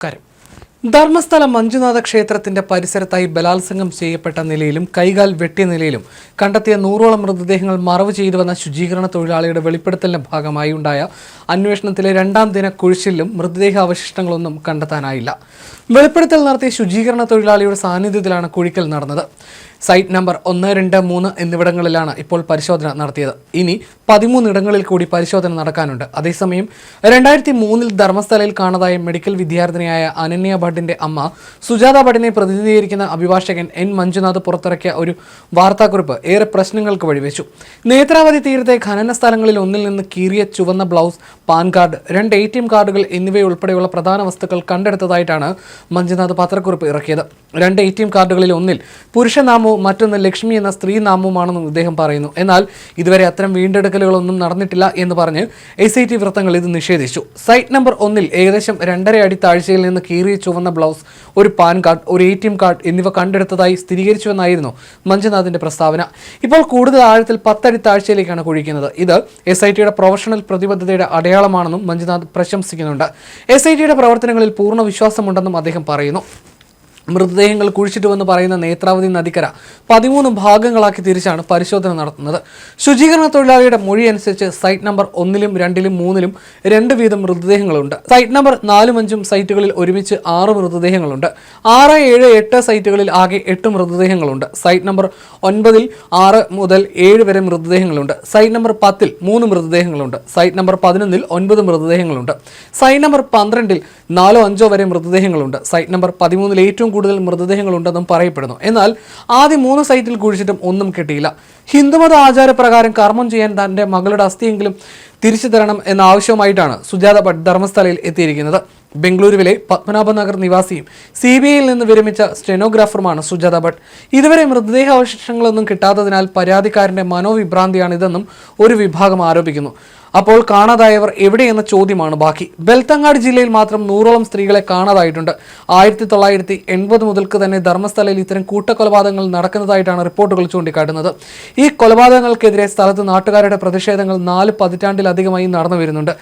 നമസ്കാരം ധർമ്മസ്ഥല മഞ്ജുനാഥ ക്ഷേത്രത്തിന്റെ പരിസരത്തായി ബലാത്സംഗം ചെയ്യപ്പെട്ട നിലയിലും കൈകാൽ വെട്ടിയ നിലയിലും കണ്ടെത്തിയ നൂറോളം മൃതദേഹങ്ങൾ മറവ് ചെയ്തു വന്ന ശുചീകരണ തൊഴിലാളിയുടെ വെളിപ്പെടുത്തലിന്റെ ഭാഗമായി ഉണ്ടായ അന്വേഷണത്തിലെ രണ്ടാം ദിന കുഴിച്ചിലും മൃതദേഹ അവശിഷ്ടങ്ങളൊന്നും കണ്ടെത്താനായില്ല. വെളിപ്പെടുത്തൽ നടത്തിയ ശുചീകരണ തൊഴിലാളിയുടെ സാന്നിധ്യത്തിലാണ് കുഴിക്കൽ നടന്നത്. സൈറ്റ് നമ്പർ ഒന്ന് രണ്ട് മൂന്ന് എന്നിവിടങ്ങളിലാണ് ഇപ്പോൾ പരിശോധന നടത്തിയത്. ഇനി പതിമൂന്നിടങ്ങളിൽ കൂടി പരിശോധന നടക്കാനുണ്ട്. അതേസമയം രണ്ടായിരത്തി മൂന്നിൽ ധർമ്മസ്ഥലയിൽ കാണാതായ മെഡിക്കൽ വിദ്യാർത്ഥിനിയായ അനന്യ ഭട്ടിന്റെ അമ്മ സുജാത ഭട്ടിനെ പ്രതിനിധീകരിക്കുന്ന അഭിഭാഷകൻ എൻ മഞ്ജുനാഥ് പുറത്തിറക്കിയ ഒരു വാർത്താക്കുറിപ്പ് ഏറെ പ്രശ്നങ്ങൾക്ക് വഴിവെച്ചു. നേത്രാവതി തീരത്തെ ഖനന സ്ഥലങ്ങളിൽ ഒന്നിൽ നിന്ന് കീറിയ ചുവന്ന ബ്ലൗസ് പാൻ കാർഡ് രണ്ട് എ ടി എം കാർഡുകൾ എന്നിവയുൾപ്പെടെയുള്ള പ്രധാന വസ്തുക്കൾ കണ്ടെടുത്തതായിട്ടാണ് മഞ്ജുനാഥ് പത്രക്കുറിപ്പ് ഇറക്കിയത്. രണ്ട് എ ടി എം കാർഡുകളിൽ ഒന്നിൽ പുരുഷനാമവും മറ്റൊന്ന് ലക്ഷ്മി എന്ന സ്ത്രീ നാമവുമാണെന്നും ഇദ്ദേഹം പറയുന്നു. എന്നാൽ ഇതുവരെ അത്തരം വീണ്ടെടുക്കലുകളൊന്നും നടന്നിട്ടില്ല എന്ന് പറഞ്ഞ് എസ് ഐ ടി വൃത്തങ്ങൾ ഇത് നിഷേധിച്ചു. സൈറ്റ് നമ്പർ ഒന്നിൽ ഏകദേശം രണ്ടര അടി താഴ്ചയിൽ നിന്ന് കീറിയ ചുവന്ന ബ്ലൗസ് ഒരു പാൻ കാർഡ് ഒരു എ ടി എം കാർഡ് എന്നിവ കണ്ടെടുത്തതായി സ്ഥിരീകരിച്ചുവെന്നായിരുന്നു മഞ്ജുനാഥിന്റെ പ്രസ്താവന. ഇപ്പോൾ കൂടുതൽ ആഴത്തിൽ പത്തടി താഴ്ചയിലേക്കാണ് കുഴിക്കുന്നത്. ഇത് എസ് ഐ ടിയുടെ പ്രൊഫഷണൽ പ്രതിബദ്ധതയുടെ അടയാളമാണെന്നും മഞ്ജുനാഥ് പ്രശംസിക്കുന്നുണ്ട്. എസ് ഐ ടിയുടെ പ്രവർത്തനങ്ങളിൽ പൂർണ വിശ്വാസമുണ്ടെന്നും അദ്ദേഹം പറയുന്നു. മൃതദേഹങ്ങൾ കുഴിച്ചിട്ടുവെന്ന് പറയുന്ന നേത്രാവതി നദിക്കര പതിമൂന്ന് ഭാഗങ്ങളാക്കി തിരിച്ചാണ് പരിശോധന നടത്തുന്നത്. ശുചീകരണ തൊഴിലാളിയുടെ മൊഴി അനുസരിച്ച് സൈറ്റ് നമ്പർ ഒന്നിലും രണ്ടിലും മൂന്നിലും രണ്ട് വീതം മൃതദേഹങ്ങളുണ്ട്. സൈറ്റ് നമ്പർ നാലും അഞ്ചും സൈറ്റുകളിൽ ഒരുമിച്ച് ആറ് മൃതദേഹങ്ങളുണ്ട്. ആറ് ഏഴ് എട്ട് സൈറ്റുകളിൽ ആകെ എട്ട് മൃതദേഹങ്ങളുണ്ട്. സൈറ്റ് നമ്പർ ഒൻപതിൽ ആറ് മുതൽ ഏഴ് വരെ മൃതദേഹങ്ങളുണ്ട്. സൈറ്റ് നമ്പർ പത്തിൽ മൂന്ന് മൃതദേഹങ്ങളുണ്ട്. സൈറ്റ് നമ്പർ പതിനൊന്നിൽ ഒൻപത് മൃതദേഹങ്ങളുണ്ട്. സൈറ്റ് നമ്പർ പന്ത്രണ്ടിൽ നാലോ അഞ്ചോ വരെ മൃതദേഹങ്ങളുണ്ട്. സൈറ്റ് നമ്പർ പതിമൂന്നിൽ ഏറ്റവും കൂടുതൽ മൃതദേഹങ്ങളുണ്ടെന്നും പറയപ്പെടുന്നു. എന്നാൽ ആദ്യം മൂന്ന് സൈറ്റിൽ കുഴിച്ചിട്ടും ഒന്നും കിട്ടിയില്ല. ഹിന്ദുമത ആചാരപ്രകാരം കർമ്മം ചെയ്യാൻ തന്റെ മകളുടെ അസ്ഥിയെങ്കിലും തിരിച്ചു തരണം എന്ന ആവശ്യവുമായിട്ടാണ് സുജാത ഭട്ട് ധർമ്മസ്ഥലയിൽ എത്തിയിരിക്കുന്നത്. ബംഗളൂരുവിലെ പത്മനാഭനഗർ നിവാസിയും സി ബി ഐയിൽ നിന്ന് വിരമിച്ച സ്റ്റെനോഗ്രാഫറുമാണ് സുജാത ഭട്ട്. ഇതുവരെ മൃതദേഹാവശിഷ്ടങ്ങളൊന്നും കിട്ടാത്തതിനാൽ പരാതിക്കാരന്റെ മനോവിഭ്രാന്തിയാണിതെന്നും ഒരു വിഭാഗം ആരോപിക്കുന്നു. അപ്പോൾ കാണാതായവർ എവിടെയെന്ന ചോദ്യമാണ് ബാക്കി. ബെൽത്തങ്ങാട് ജില്ലയിൽ മാത്രം നൂറോളം സ്ത്രീകളെ കാണാതായിട്ടുണ്ട്. ആയിരത്തി തൊള്ളായിരത്തി എൺപത് മുതൽക്ക് തന്നെ ധർമ്മസ്ഥലയിൽ ഇത്തരം കൂട്ടക്കൊലപാതകങ്ങൾ നടക്കുന്നതായിട്ടാണ് റിപ്പോർട്ടുകൾ ചൂണ്ടിക്കാട്ടുന്നത്. ഈ കൊലപാതകങ്ങൾക്കെതിരെ സ്ഥലത്ത് നാട്ടുകാരുടെ പ്രതിഷേധങ്ങൾ നാല് പതിറ്റാണ്ടിലധികമായി നടന്നു വരുന്നുണ്ട്.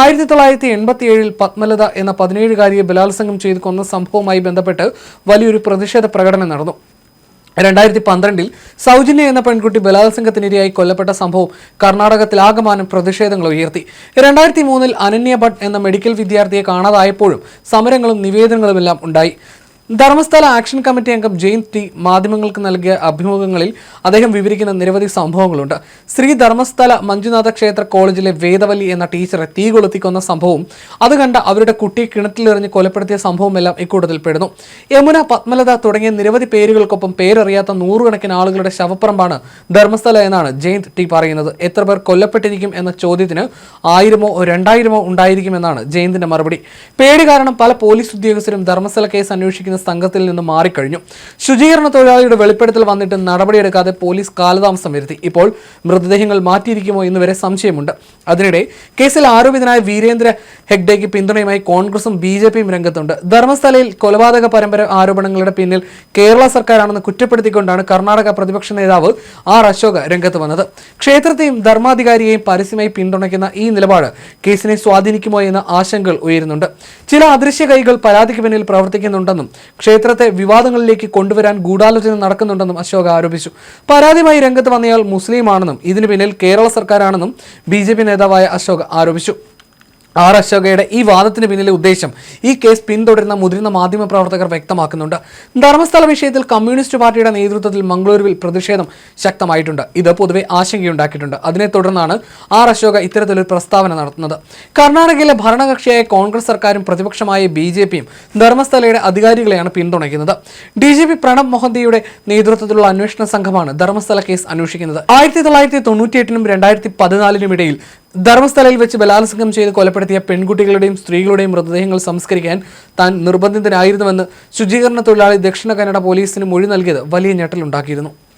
ആയിരത്തി തൊള്ളായിരത്തി എൺപത്തി ഏഴിൽ പത്മലത എന്ന പതിനേഴുകാരിയെ ബലാത്സംഗം ചെയ്ത് കൊന്ന സംഭവവുമായി ബന്ധപ്പെട്ട് വലിയൊരു പ്രതിഷേധ പ്രകടനം നടന്നു. രണ്ടായിരത്തി പന്ത്രണ്ടിൽ സൗജന്യ എന്ന പെൺകുട്ടി ബലാത്സംഗത്തിനിരയായി കൊല്ലപ്പെട്ട സംഭവം കർണാടകത്തിൽ ആകമാനം പ്രതിഷേധങ്ങൾ ഉയർത്തി. രണ്ടായിരത്തി മൂന്നിൽ അനന്യ ഭട്ട് എന്ന മെഡിക്കൽ വിദ്യാർത്ഥിയെ കാണാതായപ്പോഴും സമരങ്ങളും നിവേദനങ്ങളുമെല്ലാം ഉണ്ടായി. ധർമ്മസ്ഥല ആക്ഷൻ കമ്മിറ്റി അംഗം ജെയിൻ ടി മാധ്യമങ്ങൾക്ക് നൽകിയ അഭിമുഖങ്ങളിൽ അദ്ദേഹം വിവരിക്കുന്ന നിരവധി സംഭവങ്ങളുണ്ട്. ശ്രീ ധർമ്മസ്ഥല മഞ്ജുനാഥ ക്ഷേത്ര കോളേജിലെ വേദവല്ലി എന്ന ടീച്ചറെ തീ കൊളുത്തിക്കൊന്ന സംഭവവും അത് കണ്ട അവരുടെ കുട്ടിയെ കിണറ്റിലെറിഞ്ഞ് കൊലപ്പെടുത്തിയ സംഭവമെല്ലാം ഇക്കൂട്ടത്തിൽ പെടുന്നു. യമുന പത്മലത തുടങ്ങിയ നിരവധി പേരുകൾക്കൊപ്പം പേരറിയാത്ത നൂറുകണക്കിന് ആളുകളുടെ ശവപ്പറമ്പാണ് ധർമ്മസ്ഥല എന്നാണ് ജെയിൻ ടി പറയുന്നത്. എത്ര പേർ കൊല്ലപ്പെട്ടിരിക്കും എന്ന ചോദ്യത്തിന് ആയിരമോ രണ്ടായിരമോ ഉണ്ടായിരിക്കുമെന്നാണ് ജയന്തിന്റെ മറുപടി. പേടി കാരണം പല പോലീസ് ഉദ്യോഗസ്ഥരും ധർമ്മസ്ഥല കേസ് അന്വേഷിക്കുന്ന സംഘത്തിൽ നിന്ന് മാറിക്കഴിഞ്ഞു. ശുചീകരണ തൊഴിലാളിയുടെ വെളിപ്പെടുത്തൽ വന്നിട്ട് നടപടിയെടുക്കാതെ പോലീസ് കാലതാമസം വരുത്തി. ഇപ്പോൾ മൃതദേഹങ്ങൾ മാറ്റിയിരിക്കുമോ എന്ന് വരെ സംശയമുണ്ട്. അതിനിടെ കേസിൽ ആരോപിതനായ വീരേന്ദ്ര ഹെഗ്ഡേക്ക് പിന്തുണയുമായി കോൺഗ്രസും ബി ജെ പിയും രംഗത്തുണ്ട്. ധർമ്മസ്ഥലയിൽ കൊലപാതക പരമ്പര ആരോപണങ്ങളുടെ പിന്നിൽ കേരള സർക്കാരാണെന്ന് കുറ്റപ്പെടുത്തിക്കൊണ്ടാണ് കർണാടക പ്രതിപക്ഷ നേതാവ് ആർ അശോക രംഗത്ത് വന്നത്. ക്ഷേത്രത്തെയും ധർമാധികാരിയെയും പരസ്യമായി പിന്തുണയ്ക്കുന്ന ഈ നിലപാട് കേസിനെ സ്വാധീനിക്കുമോ എന്ന ആശങ്കകൾ ഉയരുന്നുണ്ട്. ചില അദൃശ്യ കൈകൾ പരാതിക്ക് പിന്നിൽ പ്രവർത്തിക്കുന്നുണ്ടെന്നും ക്ഷേത്രത്തെ വിവാദങ്ങളിലേക്ക് കൊണ്ടുവരാൻ ഗൂഢാലോചന നടക്കുന്നുണ്ടെന്നും അശോക ആരോപിച്ചു. പരാതിയുമായി രംഗത്ത് വന്നയാൾ മുസ്ലിമാണെന്നും ഇതിനു പിന്നിൽ കേരള സർക്കാരാണെന്നും ബി നേതാവായ അശോക ആരോപിച്ചു. ആർ അശോകയുടെ ഈ വാദത്തിന് പിന്നിലെ ഉദ്ദേശം ഈ കേസ് പിന്തുടരുന്ന മുതിർന്ന മാധ്യമ പ്രവർത്തകർ വ്യക്തമാക്കുന്നുണ്ട്. ധർമ്മസ്ഥല വിഷയത്തിൽ കമ്മ്യൂണിസ്റ്റ് പാർട്ടിയുടെ നേതൃത്വത്തിൽ മംഗളൂരുവിൽ പ്രതിഷേധം ശക്തമായിട്ടുണ്ട്. ഇത് പൊതുവെ ആശങ്കയുണ്ടാക്കിയിട്ടുണ്ട്. അതിനെ തുടർന്നാണ് ആർ അശോക ഇത്തരത്തിലൊരു പ്രസ്താവന നടത്തുന്നത്. കർണാടകയിലെ ഭരണകക്ഷിയായ കോൺഗ്രസ് സർക്കാരും പ്രതിപക്ഷമായ ബി ജെ പിയും ധർമ്മസ്ഥലയുടെ അധികാരികളെയാണ് പിന്തുണയ്ക്കുന്നത്. ഡി ജി പി പ്രണബ് മൊഹന്തിയുടെ നേതൃത്വത്തിലുള്ള അന്വേഷണ സംഘമാണ് ധർമ്മസ്ഥല കേസ് അന്വേഷിക്കുന്നത്. ആയിരത്തി തൊള്ളായിരത്തി തൊണ്ണൂറ്റിയെട്ടിനും രണ്ടായിരത്തി പതിനാലിനും ഇടയിൽ ധർമ്മസ്ഥലയിൽ വെച്ച് ബലാത്സംഗം ചെയ്ത് കൊലപ്പെടുത്തിയ പെൺകുട്ടികളുടെയും സ്ത്രീകളുടെയും മൃതദേഹങ്ങൾ സംസ്കരിക്കാൻ താൻ നിർബന്ധിതനായിരുന്നുവെന്ന് ശുചീകരണ തൊഴിലാളി ദക്ഷിണ കന്നഡ പോലീസിന് മൊഴി നൽകിയത് വലിയ ഞെട്ടലുണ്ടാക്കിയിരുന്നു.